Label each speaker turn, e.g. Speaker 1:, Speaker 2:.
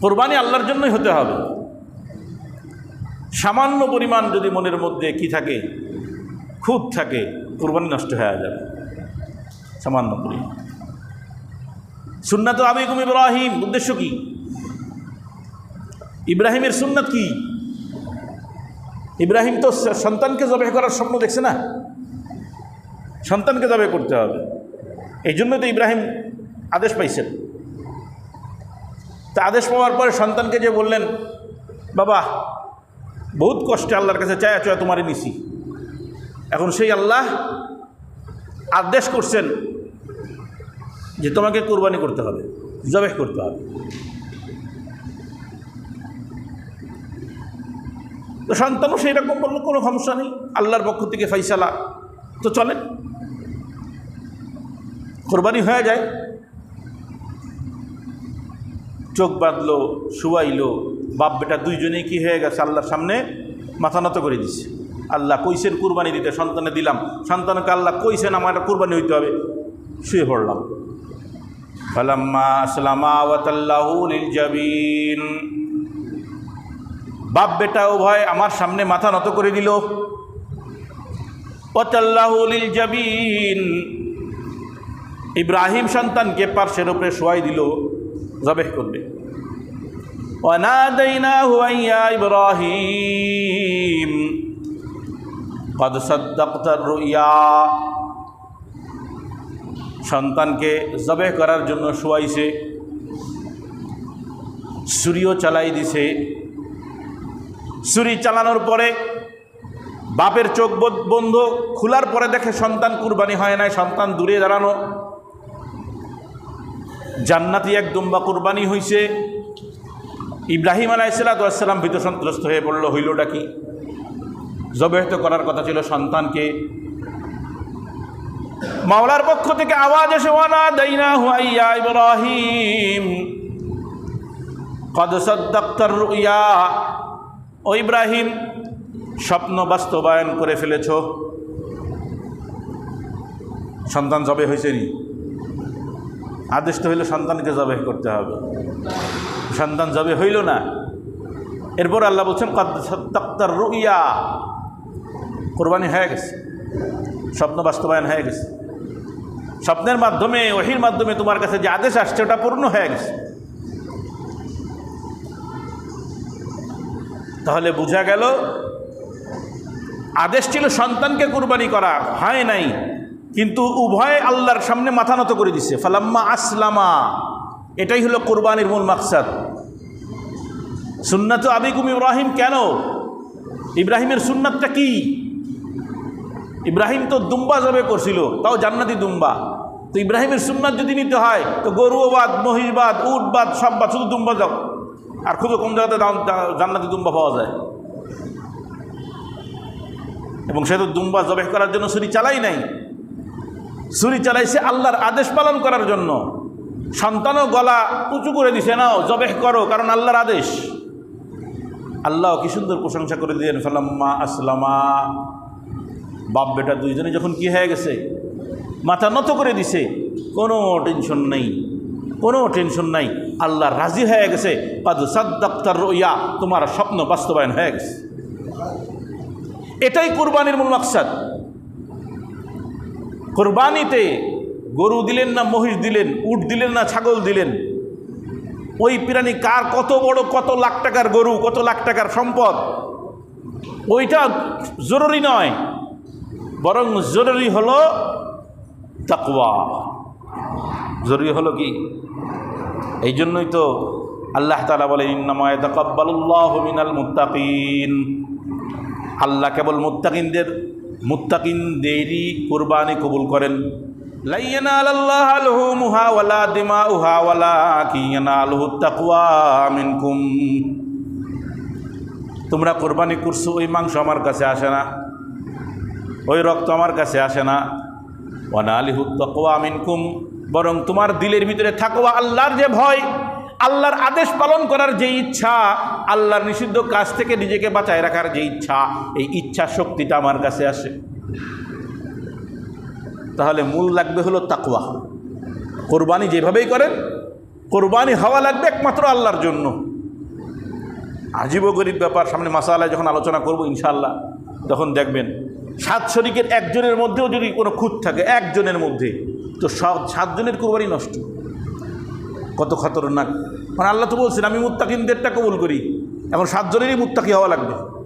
Speaker 1: কোরবানি আল্লাহর জন্যই হতে হবে। সামান্য পরিমাণ যদি মনের মধ্যে কি থাকে, খুব থাকে, কোরবানি নষ্ট হয়ে যাবে। সামান্য পরিমাণ। সুন্নাত আবিকুম ইব্রাহিম, উদ্দেশ্য কি? ইব্রাহিমের সুন্নাত কি? ইব্রাহিম তো সন্তানকে জবে করার স্বপ্ন দেখছে না? সন্তানকে জবে করতে হবে। এই জন্য তো ইব্রাহিম আদেশ পাইছেন। তা আদেশ পাওয়ার পরে সন্তানকে যে বললেন, বাবা, বহুত কষ্টে আল্লাহর কাছে চায় চয় তোমারই নিছি। এখন সেই আল্লাহ আদেশ করছেন যে তোমাকে কোরবানি করতে হবে, জবেহ করতে হবে। তো সন্তানও সেই রকম বলল, কোনো সমস্যা নেই, আল্লাহর পক্ষ থেকে ফাইসালা তো চলেন, কোরবানি হয়ে যায়। চোখ বাঁধলো, শুয়াইলো, বাপ বেটা দুইজনেই কি হয়ে গেছে আল্লাহর সামনে? মাথা নত করে দিছে। আল্লাহ কইছেন, কুরবানি দিতে সন্তানে দিলাম। সন্তানকে আল্লাহ কইছেন, আমার একটা কুরবানি হইতে হবে। শুয়ে পড়লাম। বাপ বেটা উভয় আমার সামনে মাথা নত করে দিল। ইব্রাহিম সন্তানকে পার্শ্বের উপরে শোয়াই দিল। জবেহ করবে وناديناه أن يا إبراهيم قد صدقت الرؤيا সন্তানকে জবেহ করার জন্য শোয়াইছে ছুরিও চালাই দিছে ছুরি চালানোর পরে বাপের চোখ বোধ- বন্ধ খোলার পরে দেখে সন্তান কুরবানি হয় নাই সন্তান দূরে দাঁড়ানো জান্নাতি এক দুম্বা কুরবানি হইছে। ইব্রাহিম আলাইসালাম ভীত সন্ত্রস্ত হয়ে পড়ল হইলটা কি? জবেহত করার কথা ছিল সন্তানকে। মাওলার পক্ষ থেকে আওয়াজ এসে ইব্রাহিম ও ইব্রাহিম, স্বপ্ন বাস্তবায়ন করে ফেলেছ। সন্তান জবে হয়েছে নি? আদেশ তো হইলে সন্তানকে জবে করতে হবে। সন্তান জবে হইল না। এরপর আল্লাহ বলছেন কদ্দার রুইয়া। কোরবানি হয়ে গেছে। স্বপ্ন বাস্তবায়ন হয়ে গেছে। স্বপ্নের মাধ্যমে, ওহির মাধ্যমে তোমার কাছে যে আদেশ আসছে, ওটা পূর্ণ হয়ে গেছে। তাহলে বোঝা গেল, আদেশ ছিল সন্তানকে কুরবানি করা। হয় নাই। কিন্তু উভয় আল্লাহর সামনে মাথা নত করে দিছে। ফালাম্মা আসলামা। এটাই হলো কোরবানির মূল মাকসাদ। সুন্নাত আবিকুম ইব্রাহিম কেন? ইব্রাহিমের সুন্নাতটা কি? ইব্রাহিম তো দুম্বা জবে করছিল, তাও জান্নাতি দুম্বা। তো ইব্রাহিমের সুন্নাত যদি নিতে হয়, তো গরুবাদ মহিষবাদ, উটবাদ সব বাদ শুধু দুম্বা যাও আর খুব কম জায়গাতে জান্নাতি দুম্বা পাওয়া যায়। এবং সে তো দুম্বা জবে করার জন্য ছুরি চালাই নাই। ছুরি চালাইছে আল্লাহর আদেশ পালন করার জন্য। সন্তানও গলা উঁচু করে দিছে, নাও, জবেহ করো, কারণ আল্লাহর আদেশ। আল্লাহ কি সুন্দর প্রশংসা করে দিলেন, ফালাম্মা আসলামা। বাপ বেটা দুইজনে যখন কি হয়ে গেছে, মাথা নত করে দিছে, কোনো টেনশন নেই, কোনো টেনশন নাই, আল্লাহ রাজি হয়ে গেছে পাদ তোমার স্বপ্ন বাস্তবায়ন হয়ে গেছে। এটাই কোরবানির মূল মাকসাদ। কোরবানিতে গরু দিলেন না মহিষ দিলেন, উট দিলেন না ছাগল দিলেন? ওই প্রাণী কার কত বড়, কত লাখ টাকার গরু, কত লাখ টাকার সম্পদ? ওইটা জরুরি নয়, বরং জরুরি হলো তাকওয়া। জরুরি হলো কি? এই জন্যই তো আল্লাহ তালা বলে ইন্নামায় মিনাল মুত্তাকিন। আল্লাহ কেবল মুত্তাকিনদের মুত্তাকিনদেরই কোরবানি কবুল করেন। তোমরা কোরবানি করছ, ওই মাংস আমার কাছে আসে না। ওই রক্ত আমার কাছে আসে না। ওয়ানা আলিহু তাকওয়া মিনকুম। বরং তোমার দিলের ভিতরে থাকোয়া আল্লাহর যে ভয়, আল্লাহর আদেশ পালন করার যে ইচ্ছা আল্লাহর নিষিদ্ধ কাজ থেকে নিজেকে বাঁচায় রাখার যে ইচ্ছা, এই ইচ্ছা শক্তিটা আমার কাছে আসে। তাহলে মূল লাগবে হলো তাকুয়া কোরবানি যেভাবেই করেন, কোরবানি হওয়া লাগবে একমাত্র আল্লাহর জন্য। আজীব গরিব ব্যাপার, সামনে মাসালায় যখন আলোচনা করব ইনশাল্লাহ তখন দেখবেন সাত শরিকের একজনের মধ্যেও যদি কোনো খুঁত থাকে, একজনের মধ্যে, তো সাত সাতজনের কোরবানি নষ্ট। কত খতরনাক। মানে আল্লাহ তো বলছেন, আমি মুত্তাকিনদেরটা কবুল করি। এখন সাতজনেরই মুত্তাকি হওয়া লাগবে।